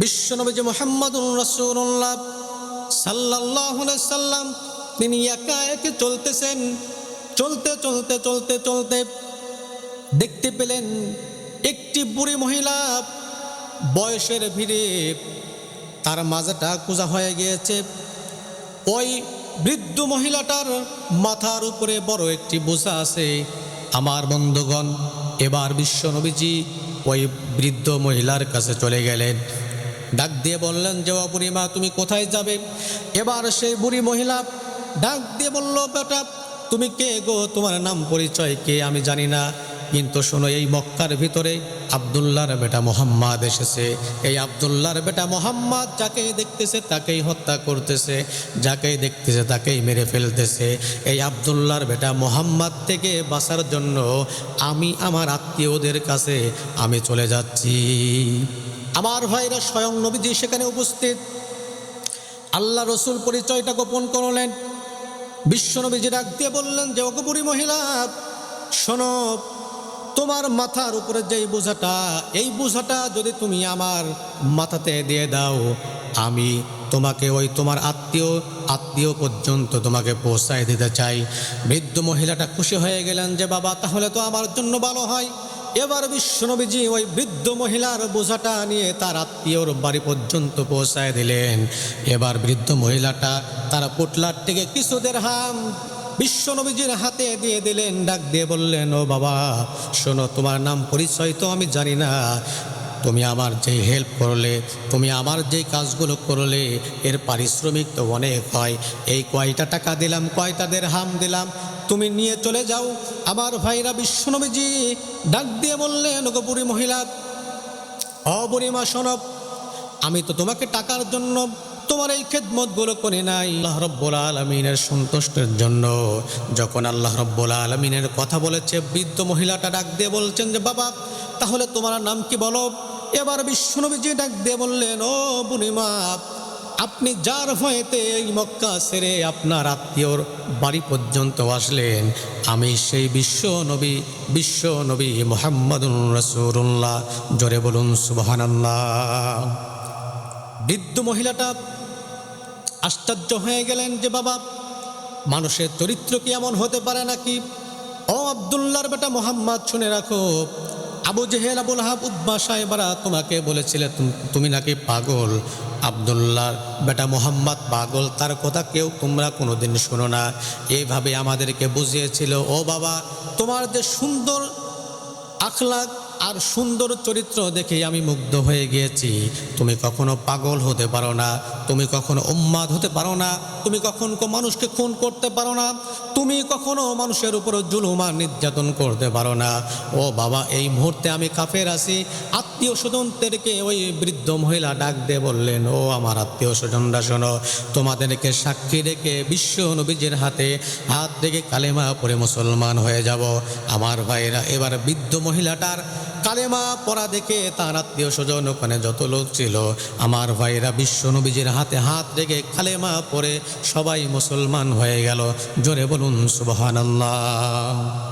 বিশ্বনবীজি মোহাম্মদুর রসুল্লাহ সাল্লাহ সাল্লাম, তিনি একা একে চলতেছেন। চলতে চলতে চলতে চলতে দেখতে পেলেন একটি বুড়ি মহিলা বয়সের ভিড়ে তার মাজাটা কুজা হয়ে গিয়েছে। ওই বৃদ্ধ মহিলাটার মাথার উপরে বড় একটি বোঝা আছে। আমার বন্ধুগণ, এবার বিশ্বনবীজি ওই বৃদ্ধ মহিলার কাছে চলে গেলেন। ডাক দিয়ে বললেন, যে ও বুড়িমা, তুমি কোথায় যাবে? এবার সেই বুড়ি মহিলা ডাক দিয়ে বলল, বেটা, তুমি কে গো? তোমার নাম পরিচয় কে? আমি জানি না। কিন্তু শোনো, এই মক্কার ভিতরে আবদুল্লাহর বেটা মোহাম্মদ এসেছে। এই আবদুল্লাহর বেটা মোহাম্মদ যাকেই দেখতেছে, তাকেই হত্যা করতেছে। যাকেই দেখতেছে, তাকেই মেরে ফেলতেছে। এই আবদুল্লাহর বেটা মোহাম্মদ থেকে বাঁচার জন্য আমি, আমার আত্মীয়দের কাছে আমি চলে যাচ্ছি। আমার ভাইরা স্বয়ং নবীজি সেখানে উপস্থিত। আল্লাহ রসুল পরিচয়টা গোপন করলেন। বিশ্বনবীজি ডাক দিয়ে বললেন, যে অগপুরী মহিলা, শোনো, তোমার মাথার উপরে যেই বোঝাটা, এই বোঝাটা যদি তুমি আমার মাথাতে দিয়ে দাও, আমি তোমাকে ওই তোমার আত্মীয় আত্মীয় পর্যন্ত তোমাকে পৌঁছায় দিতে চাই। বৃদ্ধ মহিলাটা খুশি হয়ে গেলেন যে, বাবা, তাহলে তো আমার জন্য ভালো হয়। এবার বিশ্বনবীজি ওই বৃদ্ধ মহিলার বোঝাটা নিয়ে তার আত্মীয়র বাড়ি পর্যন্ত পৌঁছায় দিলেন। এবার বৃদ্ধ মহিলাটা তার পুটলার থেকে কিছুদের হাম বিশ্বনবীজির হাতে দিয়ে দিলেন, ডাক দিয়ে বললেন, ও বাবা, শোনো, তোমার নাম পরিচয় তো আমি জানি না। তুমি আমার যে হেল্প করলে, তুমি আমার যে কাজগুলো করলে, এর পারিশ্রমিক তো অনেক হয়। এই কয়টা টাকা দিলাম কয়টাদের হাম দিলাম তুমি নিয়ে চলে যাও। আমার ভাইরা বিশ্বনবীজি ডাক দিয়ে বললেন বুড়ি মহিলা অপরিমা সনব, আমি তো তোমাকে টাকার জন্য তোমার এই খেদমতগুলো করি নাই। আল্লাহ রব্বুল আলমিনের সন্তুষ্টের জন্য। যখন আল্লাহ রব্বুল আলমিনের কথা বলেছে, বৃদ্ধ মহিলাটা ডাক দিয়ে বলছেন যে, বাবা, তাহলে তোমার নাম কি বলো? এবার বিশ্বনবীজি ডাক দিয়ে বললেন, ও বুনিমা আপনি যার ভয়েতে এই মক্কা সেরে আপনার আত্মীয়র বাড়ি পর্যন্ত আসলেন, আমি সেই বিশ্ব নবী বিশ্ব নবী মোহাম্মদুর রসুল্লাহ জোরে বলুন, সুবহানাল্লাহ। বৃদ্ধ মহিলাটা আশ্চর্য হয়ে গেলেন যে বাবা, মানুষের চরিত্র কি এমন হতে পারে নাকি? ও আবদুল্লার বেটা মোহাম্মদ শুনে রাখো আবু জেহেল আবুল হাব উদ্বা সাহেবরা তোমাকে বলেছিলে তুমি নাকি পাগল? আবদুল্লার বেটা মোহাম্মদ পাগল, তার কথা কেউ তোমরা কোনোদিন শোনো না। এইভাবে আমাদেরকে বুঝিয়েছিল, ও বাবা, তোমার যে সুন্দর আখলাক আর সুন্দর চরিত্র দেখে আমি মুগ্ধ হয়ে গিয়েছি। তুমি কখনো পাগল হতে পারো না, তুমি কখনো উম্মাদ হতে পারো না, তুমি কখনো মানুষকে খুন করতে পারো না, তুমি কখনো মানুষের উপর জুলুমা নির্যাতন করতে পারো না। ও বাবা, এই মুহূর্তে আমি কাফের আছি। আত্মীয় স্বজনদেরকে ওই বৃদ্ধ মহিলা ডাক দিয়ে বললেন, ও আমার আত্মীয় স্বজনরা, শোনো, তোমাদেরকে সাক্ষী রেখে বিশ্ব নবীজের হাতে হাত রেখে কালেমা পরে মুসলমান হয়ে যাব। আমার ভাইরা, এবার বৃদ্ধ মহিলাটার কালেমা পড়া দেখে তার আত্মীয় স্বজন ওখানে যত লোক ছিল, আমার ভাইরা বিশ্ব নবীজির হাতে হাত রেখে কালেমা পরে সবাই মুসলমান হয়ে গেল। জোরে বলুন, সুবহানাল্লাহ।